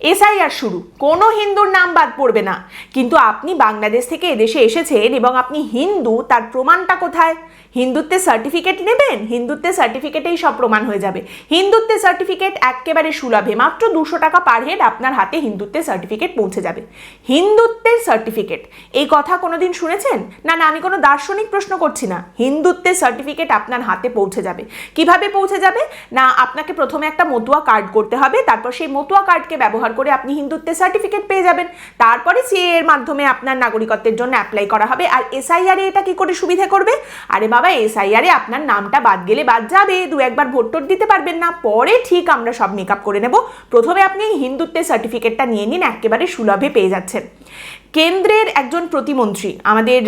SIR শুরু। কোনো হিন্দুর নাম বাদ পড়বে না। কিন্তু আপনি বাংলাদেশ থেকে এদেশে এসেছেন এবং আপনি হিন্দু, তার প্রমাণটা কোথায়? হিন্দুত্বের সার্টিফিকেট নেবেন? হিন্দুত্বের সার্টিফিকেটেই সব প্রমাণ হয়ে যাবে। হিন্দুত্বের সার্টিফিকেট একেবারে সুলভে, মাত্র দুশো টাকা পার হেড আপনার হাতে হিন্দুত্বের সার্টিফিকেট পৌঁছে যাবে। হিন্দুত্বের সার্টিফিকেট এই কথা কোনোদিন শুনেছেন? না না, আমি কোনো দার্শনিক প্রশ্ন করছি না। হিন্দুত্বের সার্টিফিকেট আপনার হাতে পৌঁছে যাবে। কীভাবে পৌঁছে যাবে? না, আপনাকে প্রথমে একটা মতুয়া কার্ড করতে হবে, তারপর সেই মতুয়া কার্ডকে ব্যবহার করে আপনি হিন্দুত্বের সার্টিফিকেট পেয়ে যাবেন। তারপরে সিএ এর মাধ্যমে আপনার নাগরিকত্বের জন্য অ্যাপ্লাই করা হবে। আর এসআইআরে এটা কি করে সুবিধা করবে? আরে বাবা এসআইআর আপনার নামটা বাদ গেলে বাদ যাবে। দু একবার ভোট দিতে পারবেন না। পরে ঠিক আমরা সব মেকআপ করে নেব। প্রথমে আপনি হিন্দুত্বের সার্টিফিকেটটা নিয়ে নিন, একেবারে সুলভে পেয়ে যাচ্ছেন। কেন্দ্রের একজন প্রতিমন্ত্রী, আমাদের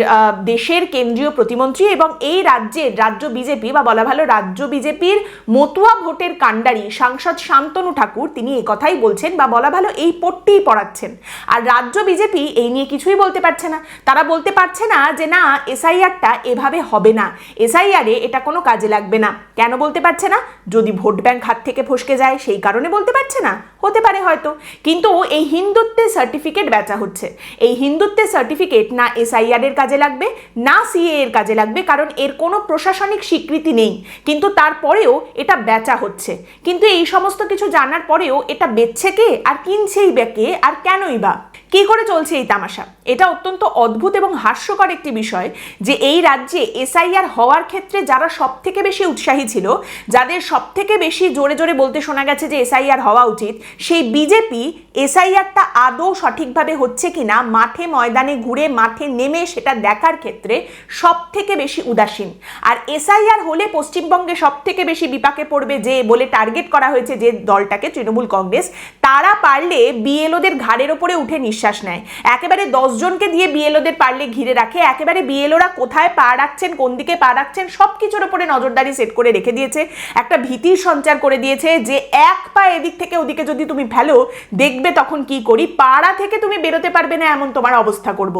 দেশের কেন্দ্রীয় প্রতিমন্ত্রী এবং এই রাজ্যের রাজ্য বিজেপি বা বলা ভালো রাজ্য বিজেপির মতুয়া ভোটের কাণ্ডারি সাংসদ শান্তনু ঠাকুর তিনি এই কথাই বলছেন বা বলা ভালো এই পট্টিই পড়াচ্ছেন। আর রাজ্য বিজেপি এই নিয়ে কিছুই বলতে পারছে না। তারা বলতে পারছে না যে না, এসআইআরটা এভাবে হবে না। এসআইআরে এটা কোনো কাজে লাগবে না। কেন বলতে পারছে না? যদি ভোট ব্যাংক হাত থেকে ফসকে যায়, সেই কারণে বলতে পারছে না। হতে পারে হয়তো। কিন্তু এই হিন্দুত্বের সার্টিফিকেট বেচা হচ্ছে। এই হিন্দুত্বের সার্টিফিকেট না এসআইআর এর কাজে লাগবে, না সিএ এর কাজে লাগবে, কারণ এর কোনো প্রশাসনিক স্বীকৃতি নেই। কিন্তু তারপরেও এটা বেচা হচ্ছে। কিন্তু এই সমস্ত কিছু জানার পরেও এটা বেচছে কে? আর কিনছেই বা কে? আর কেনই বা? কি করে চলছে এই তামাশা? এটা অত্যন্ত অদ্ভুত এবং হাস্যকর একটি বিষয় যে এই রাজ্যে এসআইআর হওয়ার ক্ষেত্রে যারা সব থেকে বেশি উৎসাহী ছিল, যাদের সব থেকে বেশি জোরে জোরে বলতে শোনা গেছে যে এসআইআর হওয়া উচিত, সেই বিজেপি এসআইআরটা আদৌ সঠিকভাবে হচ্ছে কিনা মাঠে ময়দানে ঘুরে মাঠে নেমে সেটা দেখার ক্ষেত্রে সব থেকে বেশি উদাসীন। আর এসআইআর হলে পশ্চিমবঙ্গে সব থেকে বেশি বিপাকে পড়বে যে বলে টার্গেট করা হয়েছে যে দলটাকে তৃণমূল কংগ্রেস, তারা পারলে বিএলওদের ঘাড়ের ওপরে উঠে নিঃশ্বাস নেয়। একেবারে দশজনকে দিয়ে বিএলওদের পারলে ঘিরে রাখে। একেবারে বিএলওরা কোথায় পা রাখছেন, কোন দিকে পা রাখছেন সব কিছুর ওপরে নজরদারি সেট করে রেখে দিয়েছে। একটা ভীতির সঞ্চার করে দিয়েছে যে এক পা এদিক থেকে ওদিকে যদি তুমি ফেলো, দেখবে তখন কি করি? পাড়া থেকে তুমি বেরোতে পারবে না এমন তোমার অবস্থা করব।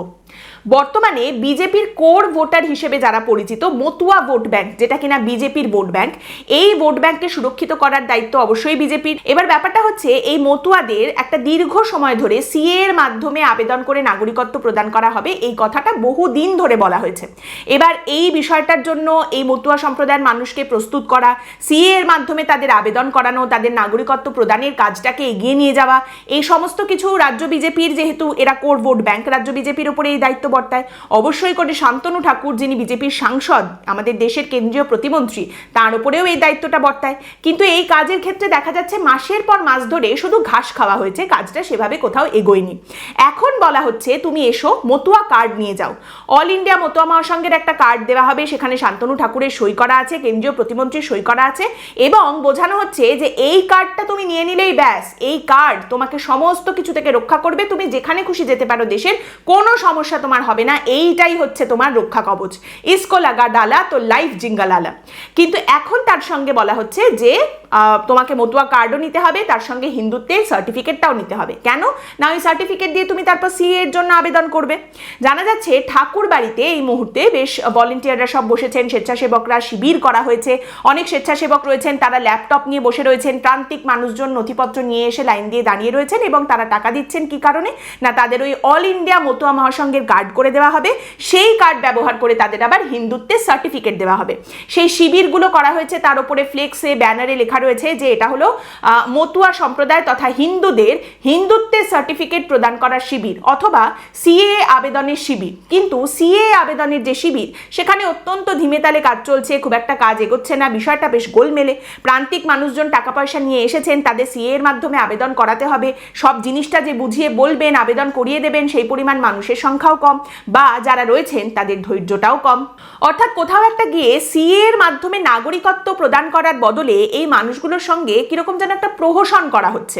বর্তমানে বিজেপির কোর ভোটার হিসেবে যারা পরিচিত, মতুয়া ভোট ব্যাংক, যেটা কিনা বিজেপির ভোট ব্যাংক, এই ভোট ব্যাংককে সুরক্ষিত করার দায়িত্ব অবশ্যই বিজেপির। এবার ব্যাপারটা হচ্ছে, এই মতুয়াদের একটা দীর্ঘ সময় ধরে সিএ এর মাধ্যমে আবেদন করে নাগরিকত্ব প্রদান করা হবে, এই কথাটা বহু দিন ধরে বলা হয়েছে। এবার এই বিষয়টার জন্য এই মতুয়া সম্প্রদায়ের মানুষকে প্রস্তুত করা, সিএ এর মাধ্যমে তাদের আবেদন করানো, তাদের নাগরিকত্ব প্রদানের কাজটাকে এগিয়ে নিয়ে যাওয়া, এই সমস্ত কিছু রাজ্য বিজেপির, যেহেতু এরা কোর ভোট ব্যাংক, রাজ্য বিজেপির উপরে এই দায়িত্ব বর্তায়। অবশ্যই করে শান্তনু ঠাকুর, যিনি বিজেপির সাংসদ, আমাদের দেশের কেন্দ্রীয় প্রতিমন্ত্রী, তার উপরেও এই দায়িত্বটা বর্তায়। কিন্তু এই কাজের ক্ষেত্রে দেখা যাচ্ছে, মাসের পর মাস ধরে শুধু ঘাস খাওয়া হয়েছে, কাজটা সেভাবে কোথাও এগোয়নি। এখন বলা হচ্ছে, তুমি এসো, মতুয়া কার্ড নিয়ে যাও। অল ইন্ডিয়া মতুয়া মহাসংঘের একটা কার্ড দেওয়া হবে, সেখানে শান্তনু ঠাকুরের সই করা আছে, কেন্দ্রীয় প্রতিমন্ত্রীর সই করা আছে, এবং বোঝানো হচ্ছে যে এই কার্ডটা তুমি নিয়ে নিলেই ব্যাস। এই কার্ড তোমাকে সমস্ত কিছু থেকে রক্ষা করবে, তুমি যেখানে খুশি যেতে পারো দেশের, কোনো সমস্যা তোমার হবে না। এইটাই হচ্ছে তোমার রক্ষা কবচ। ইসকো লাগা ডালা তো লাইফ জিঙ্গালালা। কিন্তু এখন তার সঙ্গে বলা হচ্ছে যে তোমাকে মতুয়া কার্ডও নিতে হবে, তার সঙ্গে হিন্দুত্বের সার্টিফিকেটটাও নিতে হবে। কেন? না, ওই সার্টিফিকেট দিয়ে তুমি তারপর সিএ এর জন্য আবেদন করবে। জানা যাচ্ছে ঠাকুর বাড়িতে এই মুহূর্তে বেশ ভলেন্টিয়াররা সব বসেছেন, স্বেচ্ছাসেবকরা শিবির করা হয়েছে। অনেক স্বেচ্ছাসেবক রয়েছেন, তারা ল্যাপটপ নিয়ে বসে রয়েছেন, প্রান্তিক মানুষজন নথিপত্র নিয়ে এসে লাইন দিয়ে দাঁড়িয়ে রয়েছেন এবং তারা টাকা দিচ্ছেন কি কারণে? না, তাদের ওই অল ইন্ডিয়া মতুয়া মহাসংঘের কার্ড করে দেওয়া হবে। সেই কার্ড ব্যবহার করে তাদের আবার হিন্দুত্বের সার্টিফিকেট দেওয়া হবে। সেই শিবিরগুলো করা হয়েছে, তার উপরে ফ্লেক্সে ব্যানারে লেখা রয়েছে যে এটা হলো মতুয়া সম্প্রদায় তথা হিন্দুদের হিন্দুত্বের সার্টিফিকেট প্রদান করার শিবির অথবা সিএ আবেদনের শিবির। কিন্তু সিএ আবেদনের যে শিবির, সেখানে অত্যন্ত ধিমে তালে কাজ চলছে, খুব একটা কাজ এগোচ্ছে না, বিষয়টা বেশ গোলমেলে। প্রান্তিক মানুষজন টাকা পয়সা নিয়ে এসেছেন, তাদের সিএ এর মাধ্যমে আবেদন করাতে হবে। সব জিনিসটা যে বুঝিয়ে বলবেন, আবেদন করিয়ে দেবেন, সেই পরিমাণ মানুষের সংখ্যাও কম। বা যারা রয়েছেন তাদের ধৈর্যটাও কম। অর্থাৎ কোথাও একটা গিয়ে সিএ এর মাধ্যমে নাগরিকত্ব প্রদান করার বদলে এই মানুষগুলোর সঙ্গে কীরকম যেন একটা প্রহসন করা হচ্ছে।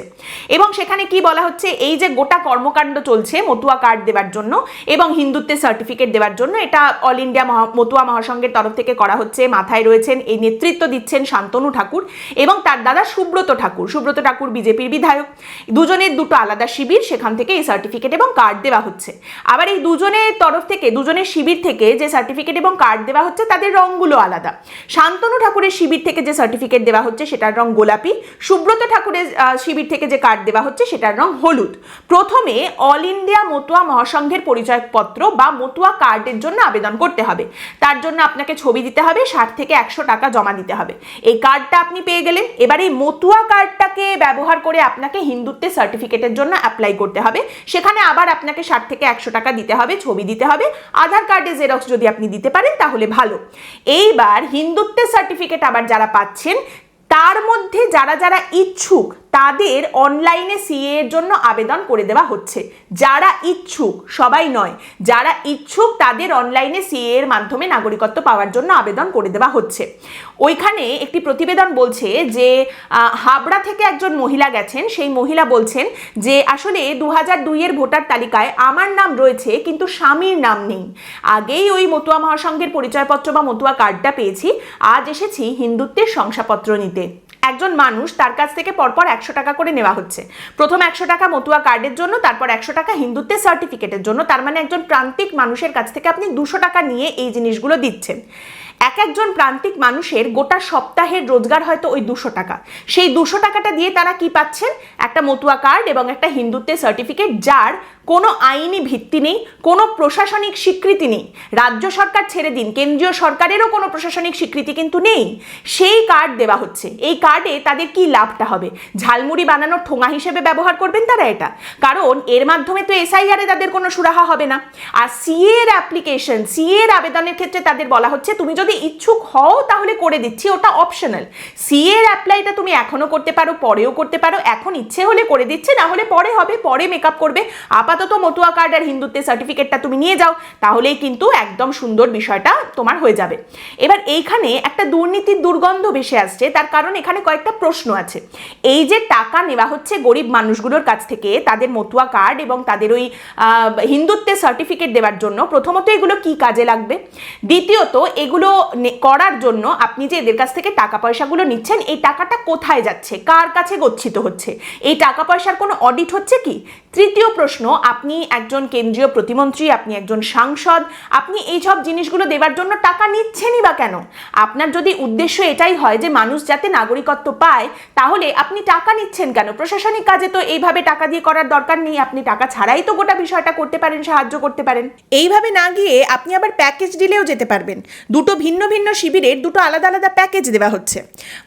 এবং সেখানে কি বলা হচ্ছে? এই যে গোটা কর্মকাণ্ড চলছে মতুয়া কার্ড দেওয়ার জন্য এবং হিন্দুত্বের সার্টিফিকেট দেওয়ার জন্য, এটা অল ইন্ডিয়া মতুয়া মহাসংঘের তরফ থেকে করা হচ্ছে। মাথায় রয়েছেন, এই নেতৃত্ব দিচ্ছেন শান্তনু ঠাকুর এবং তার দাদা সুব্রত ঠাকুর। সুব্রত ঠাকুর বিজেপির বিধায়ক। দুজনের দুটো আলাদা শিবির, সেখান থেকে এই সার্টিফিকেট এবং কার্ড দেওয়া হচ্ছে। আবার এই দুজন দুজনের তরফ থেকে, দুজনের শিবির থেকে যে সার্টিফিকেট এবং কার্ড দেওয়া হচ্ছে, তাদের রঙগুলো আলাদা। শান্তনু ঠাকুরের শিবির থেকে যে সার্টিফিকেট দেওয়া হচ্ছে, সেটার রং গোলাপি। সুব্রত ঠাকুরের শিবির থেকে যে কার্ড দেওয়া হচ্ছে, সেটার রং হলুদ। প্রথমে অল ইন্ডিয়া মতুয়া মহাসংঘের পরিচয়পত্র বা মতুয়া কার্ডের জন্য আবেদন করতে হবে। তার জন্য আপনাকে ছবি দিতে হবে, ষাট থেকে একশো টাকা জমা দিতে হবে। এই কার্ডটা আপনি পেয়ে গেলেন। এবার এই মতুয়া কার্ডটাকে ব্যবহার করে আপনাকে হিন্দুত্বের সার্টিফিকেটের জন্য অ্যাপ্লাই করতে হবে। সেখানে আবার আপনাকে ষাট থেকে একশো টাকা দিতে হবে। ছবি দিতে হবে। আধার কার্ডে জেরক্স যদি আপনি দিতে পারেন, তাহলে ভালো। এইবার হিন্দুত্বের সার্টিফিকেট আবার যারা পাচ্ছেন, তার মধ্যে যারা যারা ইচ্ছুক তাদের অনলাইনে সিএ এর জন্য আবেদন করে দেওয়া হচ্ছে। যারা ইচ্ছুক, সবাই নয়, যারা ইচ্ছুক তাদের অনলাইনে সিএ এর মাধ্যমে নাগরিকত্ব পাওয়ার জন্য আবেদন করে দেওয়া হচ্ছে। ওইখানে একটি প্রতিবেদন বলছে যে হাবড়া থেকে একজন মহিলা গেছেন। সেই মহিলা বলছেন যে, আসলে দু হাজার দুইয়ের ভোটার তালিকায় আমার নাম রয়েছে, কিন্তু স্বামীর নাম নেই। আগেই ওই মতুয়া মহাসংঘের পরিচয়পত্র বা মতুয়া কার্ডটা পেয়েছি, আজ এসেছি হিন্দুত্বের শংসাপত্র নিতে। একজন মানুষ তার কাছ থেকে পরপর একশো টাকা করে নেওয়া হচ্ছে। প্রথম একশো টাকা মতুয়া কার্ডের জন্য, তারপর একশো টাকা হিন্দুত্বের সার্টিফিকেটের জন্য, তার মানে একজন প্রান্তিক মানুষের কাছ থেকে আপনি দুশো টাকা নিয়ে এই জিনিসগুলো দিচ্ছেন। এক একজন প্রান্তিক মানুষের গোটা সপ্তাহের রোজগার হয়তো ওই দুশো টাকা। সেই দুশো টাকাটা দিয়ে তারা কি পাচ্ছেন? একটা মতুয়া কার্ড এবং একটা হিন্দুত্বের সার্টিফিকেট যার কোনো আইনি ভিত্তি নেই, কোনো প্রশাসনিক স্বীকৃতি নেই। রাজ্য সরকার ছেড়ে দিন, কেন্দ্রীয় সরকারেরও কোনো প্রশাসনিক স্বীকৃতি কিন্তু নেই। সেই কার্ড দেওয়া হচ্ছে। এই কার্ডে তাদের কি লাভটা হবে? ঝালমুড়ি বানানোর ঠোঙা হিসেবে ব্যবহার করবেন তারা এটা? কারণ এর মাধ্যমে তো এসআইআরে তাদের কোনো সুরাহা হবে না। আর সিএর অ্যাপ্লিকেশন সিএর আবেদনের ক্ষেত্রে তাদের বলা হচ্ছে, তুমি যদি ইচ্ছুক হও তাহলে করে দিচ্ছি, ওটা অপশনাল সিএ এর অ্যাপ্লাইটা তুমি এখনও করতে পারো, পরেও করতে পারো, এখন ইচ্ছে হলে করে দিচ্ছে, না হলে পরে হবে, পরে মেকআপ করবে। আপাতত মতুয়া কার্ড আর হিন্দুত্বের সার্টিফিকেটটা তুমি নিয়ে যাও, তাহলেই কিন্তু একদম সুন্দর বিষয়টা তোমার হয়ে যাবে। এবার এইখানে একটা দুর্নীতির দুর্গন্ধ ভেসে আসছে, তার কারণ এখানে কয়েকটা প্রশ্ন আছে। এই যে টাকা নেওয়া হচ্ছে গরিব মানুষগুলোর কাছ থেকে, তাদের মতুয়া কার্ড এবং তাদের ওই হিন্দুত্বের সার্টিফিকেট দেওয়ার জন্য প্রথমত এগুলো কি কাজে লাগবে? দ্বিতীয়ত, এগুলো করার জন্য আপনি যে এদের কাছ থেকে টাকা পয়সাগুলো নিচ্ছেন, এই টাকাটা কোথায় যাচ্ছে? কার কাছে গচ্ছিত হচ্ছে? এই টাকা পয়সার কোনো অডিট হচ্ছে কি? তৃতীয় প্রশ্ন আপনি একজন কেন্দ্রীয় প্রতিমন্ত্রী, আপনি একজন সাংসদ, আপনি এই সব জিনিসগুলো দেওয়ার জন্য টাকা নিচ্ছেনই বা কেন? আপনার যদি উদ্দেশ্য এটাই হয় যে মানুষ যাতে নাগরিকত্ব পায়, তাহলে আপনি টাকা নিচ্ছেন কেন? প্রশাসনিক কাজে তো এইভাবে টাকা দিয়ে করার দরকার নেই, আপনি টাকা ছাড়াই তো গোটা বিষয়টা করতে পারেন, সাহায্য করতে পারেন। এইভাবে না গিয়ে আপনি আবার প্যাকেজ দিলেও যেতে পারবেন। দুটো ভিন্ন ভিন্ন শিবিরের দুটো আলাদা আলাদা প্যাকেজ দেওয়া হচ্ছে।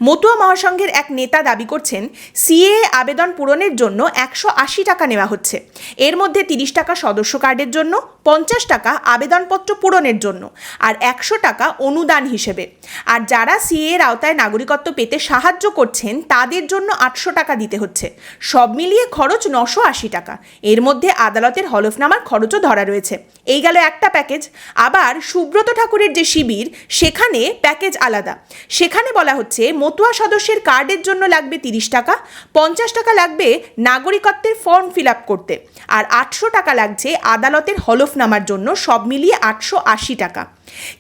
মতুয়া মহাসংঘের এক নেতা দাবি করছেন সিএ আবেদন পূরণের জন্য একশো আশি টাকা নেওয়া হচ্ছে। এর মধ্যে তিরিশ টাকা সদস্য কার্ডের জন্য, পঞ্চাশ টাকা আবেদনপত্র পূরণের জন্য, আর একশো টাকা অনুদান হিসেবে। আর যারা সিএ এর আওতায় নাগরিকত্ব পেতে সাহায্য করছেন, তাদের জন্য আটশো টাকা দিতে হচ্ছে। সব মিলিয়ে খরচ নশো আশি টাকা। এর মধ্যে আদালতের হলফনামার খরচও ধরা রয়েছে। এই গেল একটা প্যাকেজ। আবার সুব্রত ঠাকুরের যে শিবির, সেখানে প্যাকেজ আলাদা। সেখানে বলা হচ্ছে, মতুয়া সদস্যের কার্ডের জন্য লাগবে তিরিশ টাকা, পঞ্চাশ টাকা লাগবে নাগরিকত্বের ফর্ম ফিল আপ করতে। আর আটশো টাকা লাগছে আদালতের হলফনামার জন্য সব মিলিয়ে আটশো আশি টাকা।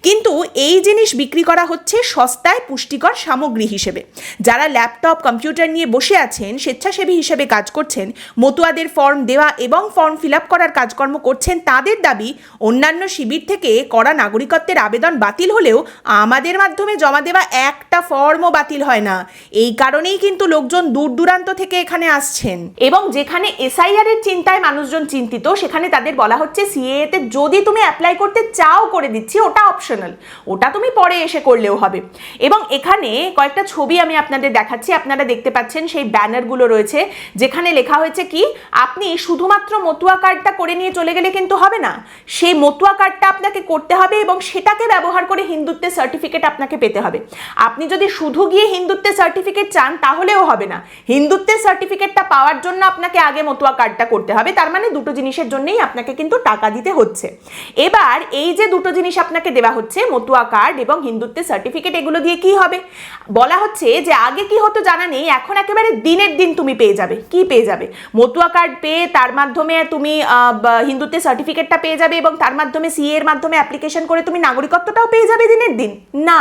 কিন্তু এই জিনিস বিক্রি করা হচ্ছে সস্তায় পুষ্টিকর সামগ্রী হিসেবে। যারা ল্যাপটপ, কম্পিউটার নিয়ে বসে আছেন, স্বেচ্ছাসেবী হিসেবে কাজ করছেন, মতুয়াদের ফর্ম দেওয়া এবং ফর্ম ফিল করার কাজকর্ম করছেন তাদের দাবি, অন্যান্য শিবির থেকে করা নাগরিকত্বের আবেদন বাতিল হলেও আমাদের মাধ্যমে জমা দেওয়া একটা ফর্মও বাতিল হয় না। এই কারণেই কিন্তু লোকজন দূর দূরান্ত থেকে এখানে আসছেন। এবং যেখানে এসআইআর এর চিন্তায় মানুষজন চিন্তিত, সেখানে তাদের বলা হচ্ছে, সিএএ তে যদি তুমি অ্যাপ্লাই করতে চাও, করে দিচ্ছি। ওটা অপশনাল ওটা তুমি পরে এসে করলেও হবে। এবং এখানে কয়েকটা ছবি আমি আপনাদের দেখাচ্ছি, আপনারা দেখতে পাচ্ছেন সেই ব্যানারগুলো রয়েছে, যেখানে লেখা হয়েছে কি, আপনি শুধুমাত্র মতুয়া কার্ডটা করে নিয়ে চলে গেলে কিন্তু হবে না, সেই মতুয়া কার্ডটা আপনাকে করতে হবে এবং সেটাকে ব্যবহার করে হিন্দুত্বের সার্টিফিকেট আপনাকে পেতে হবে। আপনি যদি শুধু গিয়ে হিন্দুত্বের সার্টিফিকেট চান, তাহলেও হবে না। হিন্দুত্বের সার্টিফিকেটটা পাওয়ার জন্য আপনাকে আগে মতুয়া কার্ডটা করতে হবে, তার মানে দুটো জিনিসের জন্যই আপনাকে কিন্তু টাকা দিতে হচ্ছে। এবার এই যে দুটো জিনিস আপনাকে দেওয়া হচ্ছে? মতুয়া কার্ড এবং হিন্দুত্বের সার্টিফিকেট এগুলো দিয়ে কি হবে? বলা হচ্ছে যে আগে কি হতো জানা নেই, এখন একেবারে দিনের দিন তুমি পেয়ে যাবে। কি পেয়ে যাবে? মতুয়া কার্ড পেয়ে তার মাধ্যমে তুমি হিন্দুত্বের সার্টিফিকেটটা পেয়ে যাবে এবং তার মাধ্যমে সিএ এর মাধ্যমে অ্যাপ্লিকেশন করে তুমি নাগরিকত্বটাও পেয়ে যাবে দিনের দিন। না,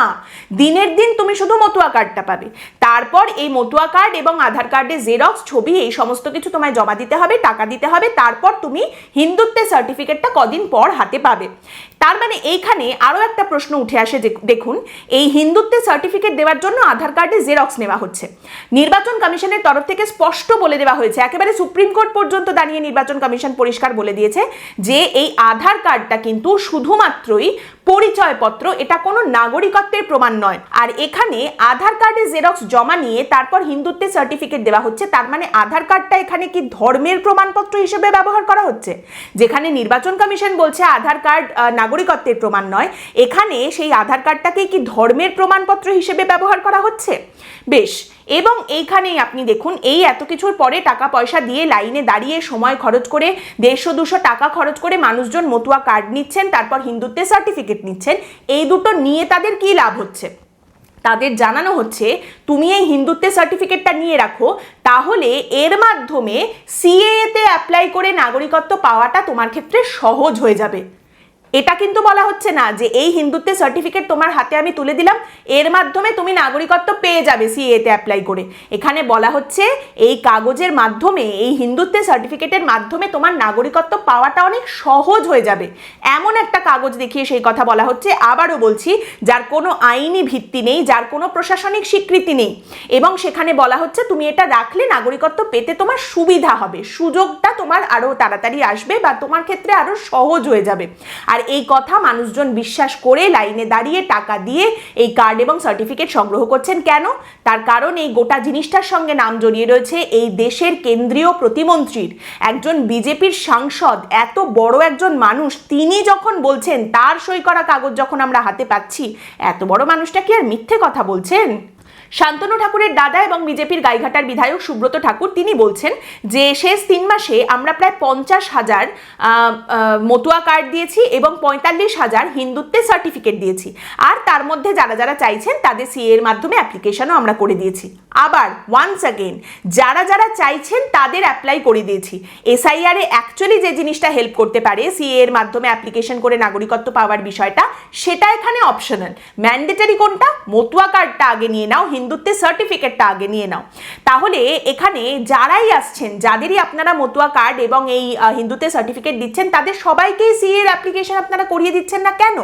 দিনের দিন তুমি শুধু মতুয়া কার্ডটা পাবে। তারপর এই মতুয়া কার্ড এবং আধার কার্ডের জেরক্স ছবি, এই সমস্ত কিছু তোমায় জমা দিতে হবে, টাকা দিতে হবে, তারপর তুমি হিন্দুত্বের সার্টিফিকেটটা কদিন পর হাতে পাবে। তার মানে এইখানে আরও একটা প্রশ্ন উঠে আসে যে দেখুন, এই হিন্দুত্বের সার্টিফিকেট দেওয়ার জন্য আধার কার্ডে জেরক্স নেওয়া হচ্ছে। নির্বাচন কমিশনের তরফ থেকে স্পষ্ট বলে দেওয়া হয়েছে, একেবারে সুপ্রিম কোর্ট পর্যন্ত দাঁড়িয়ে নির্বাচন কমিশন পরিষ্কার বলে দিয়েছে যে এই আধার কার্ডটা কিন্তু শুধুমাত্রই পরিচয়পত্র, এটা কোনো নাগরিকত্বের প্রমাণ নয়। আর এখানে আধার কার্ডে জেরক্স জমা নিয়ে তারপর হিন্দুত্বের সার্টিফিকেট দেওয়া হচ্ছে, তার মানে আধার কার্ডটা এখানে কি ধর্মের প্রমাণপত্র হিসেবে ব্যবহার করা হচ্ছে? যেখানে নির্বাচন কমিশন বলছে আধার কার্ড নাগরিকত্বের প্রমাণ নয়, এখানে সেই আধার কার্ডটাকে কি ধর্মের প্রমাণপত্র হিসেবে ব্যবহার করা হচ্ছে? বেশ, এবং এইখানেই আপনি দেখুন, এই এত কিছুর পরে টাকা পয়সা দিয়ে লাইনে দাঁড়িয়ে সময় খরচ করে দেড়শো দুশো টাকা খরচ করে মানুষজন মতুয়া কার্ড নিচ্ছেন, তারপর হিন্দুত্বের সার্টিফিকেট নিচ্ছেন, এই দুটো নিয়ে তাদের কি লাভ হচ্ছে? তাদের জানানো হচ্ছে, তুমি এই হিন্দুত্বের সার্টিফিকেটটা নিয়ে রাখো, তাহলে এর মাধ্যমে সিএতে অ্যাপ্লাই করে নাগরিকত্ব পাওয়াটা তোমার ক্ষেত্রে সহজ হয়ে যাবে। এটা কিন্তু বলা হচ্ছে না যে এই হিন্দুত্বের সার্টিফিকেট তোমার হাতে আমি তুলে দিলাম। এর মাধ্যমে তুমি নাগরিকত্ব পেয়ে যাবে সিএতে অ্যাপ্লাই করে। এখানে বলা হচ্ছে এই কাগজের মাধ্যমে, এই হিন্দুত্বের সার্টিফিকেটের মাধ্যমে তোমার নাগরিকত্ব পাওয়াটা অনেক সহজ হয়ে যাবে। এমন একটা কাগজ দেখিয়ে সেই কথা বলা হচ্ছে। আবারও বলছি, যার কোনো আইনি ভিত্তি নেই, যার কোনো প্রশাসনিক স্বীকৃতি নেই। এবং সেখানে বলা হচ্ছে, তুমি এটা রাখলে নাগরিকত্ব পেতে তোমার সুবিধা হবে। সুযোগটা তোমার আরও তাড়াতাড়ি আসবে বা তোমার ক্ষেত্রে আরও সহজ হয়ে যাবে। আর এই কথা মানুষজন বিশ্বাস করে লাইনে দাঁড়িয়ে টাকা দিয়ে এই কার্ড এবং সার্টিফিকেট সংগ্রহ করছেন কেন? তার কারণ এই গোটা জিনিসটার সঙ্গে নাম জড়িয়ে রয়েছে এই দেশের কেন্দ্রীয় প্রতিমন্ত্রীর। একজন বিজেপির সাংসদ, এত বড় একজন মানুষ, তিনি যখন বলছেন, তার সই করা কাগজ যখন আমরা হাতে পাচ্ছি, এত বড় মানুষটা কি আর মিথ্যে কথা বলছেন? শান্তনু ঠাকুরের দাদা এবং বিজেপির গাইঘাটার বিধায়ক সুব্রত ঠাকুর, তিনি বলছেন যে শেষ তিন মাসে আমরা প্রায় পঞ্চাশ হাজার মতুয়া কার্ড দিয়েছি এবং পঁয়তাল্লিশ হাজার হিন্দুত্বের সার্টিফিকেট দিয়েছি। আর তার মধ্যে যারা যারা চাইছেন তাদের সিএ এর মাধ্যমে অ্যাপ্লিকেশনও আমরা করে দিয়েছি। আবার ওয়ান্স অ্যাগেন যারা যারা চাইছেন তাদের অ্যাপ্লাই করে দিয়েছি। এসআইআর অ্যাকচুয়ালি যে জিনিসটা হেল্প করতে পারে সিএ এর মাধ্যমে অ্যাপ্লিকেশন করে নাগরিকত্ব পাওয়ার বিষয়টা, সেটা এখানে অপশনাল ম্যান্ডেটারি কোনটা? মতুয়া কার্ডটা আগে নিয়ে নাও হিন্দুত্বের সার্টিফিকেটটা আগে নিয়ে নাও। তাহলে এখানে যারাই আসছেন, যাদেরই আপনারা মতুয়া কার্ড এবং এই হিন্দুত্বের সার্টিফিকেট দিচ্ছেন, তাদের সবাইকেই সিএ এর অ্যাপ্লিকেশন আপনারা করিয়ে দিচ্ছেন না কেন?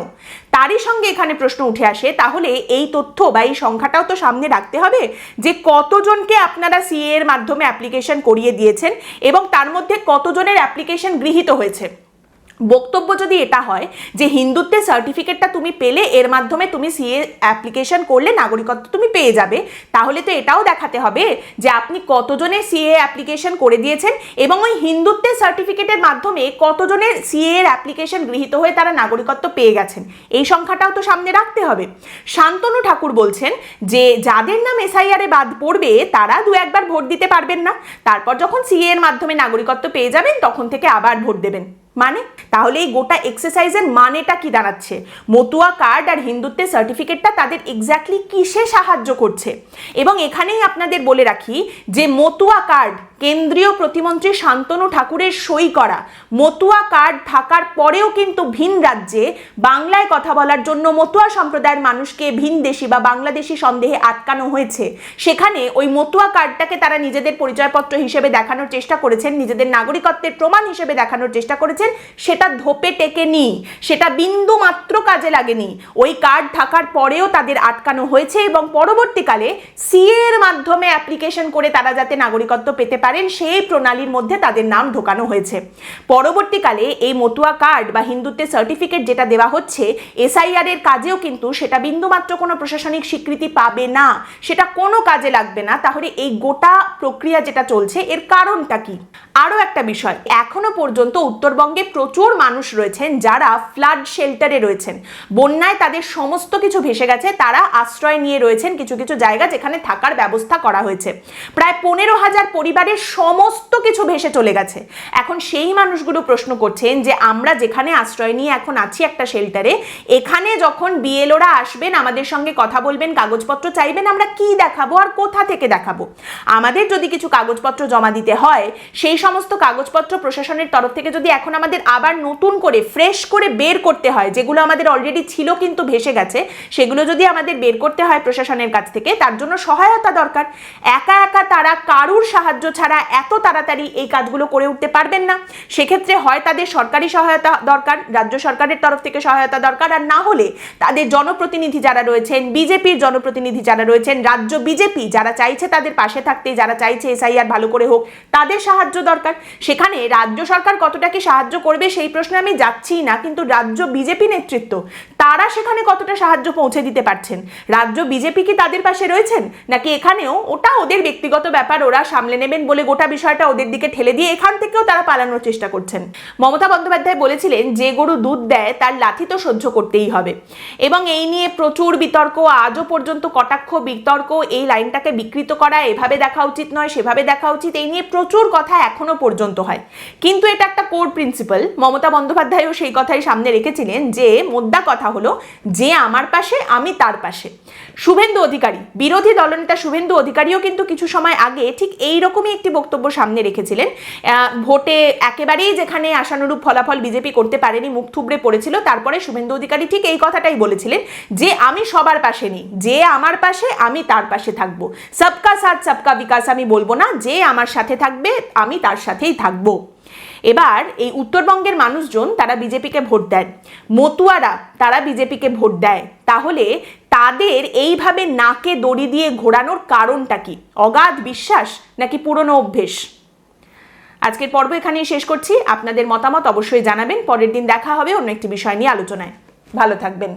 তারই সঙ্গে এখানে প্রশ্ন উঠে আসে, তাহলে এই তথ্য বা এই সংখ্যাটাও তো সামনে রাখতে হবে যে কতজনকে আপনারা সিএ এর মাধ্যমে অ্যাপ্লিকেশন করিয়ে দিয়েছেন এবং তার মধ্যে কতজনের অ্যাপ্লিকেশন গৃহীত হয়েছে। বক্তব্য যদি এটা হয় যে হিন্দুত্বের সার্টিফিকেটটা তুমি পেলে, এর মাধ্যমে তুমি সিএ অ্যাপ্লিকেশন করলে, নাগরিকত্ব তুমি পেয়ে যাবে, তাহলে তো এটাও দেখাতে হবে যে আপনি কতজনের সিএ অ্যাপ্লিকেশন করে দিয়েছেন এবং ওই হিন্দুত্বের সার্টিফিকেটের মাধ্যমে কতজনের সিএ এর অ্যাপ্লিকেশন গৃহীত হয়ে তারা নাগরিকত্ব পেয়ে গেছেন। এই সংখ্যাটাও তো সামনে রাখতে হবে। শান্তনু ঠাকুর বলছেন যে যাদের নাম এসআইআরে বাদ পড়বে, তারা দু একবার ভোট দিতে পারবেন না। তারপর যখন সিএ এর মাধ্যমে নাগরিকত্ব পেয়ে যাবেন, তখন থেকে আবার ভোট দেবেন। মানে? তাহলে এই গোটা এক্সারসাইজের মানেটা কি দাঁড়াচ্ছে? মতুয়া কার্ড আর হিন্দুত্বের সার্টিফিকেটটা তাদের এক্স্যাক্টলি কিসে সাহায্য করছে? এবং এখানেই আপনাদের বলে রাখি যে মতুয়া কার্ড কেন্দ্রীয় প্রতিমন্ত্রী শান্তনু ঠাকুরের সই করা, মতুয়া কার্ড থাকার পরেও কিন্তু ভিন রাজ্যে বাংলায় কথা বলার জন্য মতুয়া সম্প্রদায়ের মানুষকে ভিনদেশি বা বাংলাদেশি সন্দেহে আটকানো হয়েছে। সেখানে ওই মতুয়া কার্ডটাকে তারা নিজেদের পরিচয়পত্র হিসেবে দেখানোর চেষ্টা করেছেন, নিজেদের নাগরিকত্বের প্রমাণ হিসেবে দেখানোর চেষ্টা করেছেন সেটা ধোপে টেকেনি, সেটা বিন্দু মাত্র কাজে লাগেনি। ওই কার্ড থাকার পরেও তাদের আটকানো হয়েছে এবং পরবর্তীকালে সিএ এর মাধ্যমে অ্যাপ্লিকেশন করে তারা যাতে নাগরিকত্ব পেতে পারেন, সেই প্রণালীর মধ্যে তাদের নাম ঢোকানো হয়েছে। পরবর্তীকালে এই মতুয়া কার্ড বা হিন্দুত্বের সার্টিফিকেট যেটা দেওয়া হচ্ছে, এসআইআর এর কাজেও কিন্তু সেটা বিন্দুমাত্র কোনো প্রশাসনিক স্বীকৃতি পাবে না। সেটা কোনো কাজে লাগবে না। তাহলে এই গোটা প্রক্রিয়া যেটা চলছে, এর কারণটা কি? আরও একটা বিষয়, এখনও পর্যন্ত উত্তরবঙ্গে প্রচুর মানুষ রয়েছেন যারা ফ্লাড শেল্টারে রয়েছেন। বন্যায় তাদের সমস্ত কিছু ভেসে গেছে, তারা আশ্রয় নিয়ে রয়েছেন কিছু কিছু জায়গা যেখানে থাকার ব্যবস্থা করা হয়েছে। প্রায় পনেরো হাজার পরিবারের সমস্ত কিছু ভেসে চলে গেছে। এখন সেই মানুষগুলো প্রশ্ন করছেন যে, আমরা যেখানে আশ্রয় নিয়ে এখন আছি একটা শেল্টারে এখানে যখন বিএলওরা আসবেন, আমাদের সঙ্গে কথা বলবেন, কাগজপত্র চাইবেন, আমরা কি দেখাবো আর কোথা থেকে দেখাবো? আমাদের যদি কিছু কাগজপত্র জমা দিতে হয়, সেই সমস্ত কাগজপত্র প্রশাসনের তরফ থেকে যদি এখন আমাদের আবার নতুন করে ফ্রেশ করে বের করতে হয়। যেগুলো আমাদের অলরেডি ছিল কিন্তু ভেসে গেছে, সেগুলো যদি আমাদের বের করতে হয় প্রশাসনের কাছ থেকে, তার জন্য সহায়তা দরকার। একা একা তারা কারুর সাহায্য ছাড়া এত তাড়াতাড়ি এই কাজগুলো করে উঠতে পারবেন না। সেক্ষেত্রে হয় তাদের সরকারি সহায়তা দরকার, রাজ্য সরকারের তরফ থেকে সহায়তা দরকার, আর না হলে তাদের জনপ্রতিনিধি যারা রয়েছেন, বিজেপির জনপ্রতিনিধি যারা রয়েছেন, রাজ্য বিজেপি যারা চাইছে তাদের পাশে থাকতে, যারা চাইছে এসআইআর ভালো করে হোক, তাদের সাহায্য দরকার। সেখানে রাজ্য সরকার কতটা কি সাহায্য করবে সেই প্রশ্নে আমি যাচ্ছি না, কিন্তু রাজ্য বিজেপি নেতৃত্ব, তারা সেখানে কতটা সাহায্য পৌঁছে দিতে পারছেন? রাজ্য বিজেপি কি তাদের পাশে রয়েছেন? নাকি এখানেও ওটা ওদের ব্যক্তিগত ব্যাপার, ওরা সামলে নেবেন বলে গোটা বিষয়টা ওদের দিকে ঠেলে দিয়ে এখান থেকেও তারা পালানোর চেষ্টা করছেন? মমতা বন্দ্যোপাধ্যায় বলেছিলেন, যে গরু দুধ দেয়, তার লাথি তো সহ্য করতেই হবে। এবং এই নিয়ে প্রচুর বিতর্ক, আজও পর্যন্ত কটাক্ষ, বিতর্ক, এই লাইনটাকে বিকৃত করা, এভাবে দেখা উচিত নয়, সেভাবে দেখা উচিত, এই নিয়ে প্রচুর কথা এখনও পর্যন্ত হয়। কিন্তু এটা একটা কোর প্রিন্সিপাল। মমতা বন্দ্যোপাধ্যায়ও সেই কথাই সামনে রেখেছিলেন যে, মোদ্দা কথা হলো, যে আমার পাশে, আমি তার পাশে। শুভেন্দু অধিকারী, বিরোধী দলনেতা শুভেন্দু অধিকারীও কিন্তু কিছু সময় আগে ঠিক এই রকমই একটি বক্তব্য সামনে রেখেছিলেন। ভোটে একেবারেই যেখানে আশানুরূপ ফলাফল বিজেপি করতে পারেনি, মুখ থুবড়ে পড়েছিল, তারপরে শুভেন্দু অধিকারী ঠিক এই কথাটাই বলেছিলেন যে, আমি সবার পাশে নেই, যে আমার পাশে, আমি তার পাশে থাকব। সবকা সাথ, সবকা বিকাশ আমি বলব না, যে আমার সাথে থাকবে, আমি তার সাথেই থাকব। এবার এই উত্তরবঙ্গের মানুষজন তারা বিজেপিকে ভোট দেন মতুয়ারা তারা বিজেপিকে ভোট দেয়। তাহলে তাদের এইভাবে নাকে দড়ি দিয়ে ঘোরানোর কারণটা কি? অগাধ বিশ্বাস নাকি পুরনো অভ্যেস? আজকের পর্ব এখানেই শেষ করছি। আপনাদের মতামত অবশ্যই জানাবেন। পরের দিন দেখা হবে অন্য একটি বিষয় নিয়ে আলোচনায়। ভালো থাকবেন।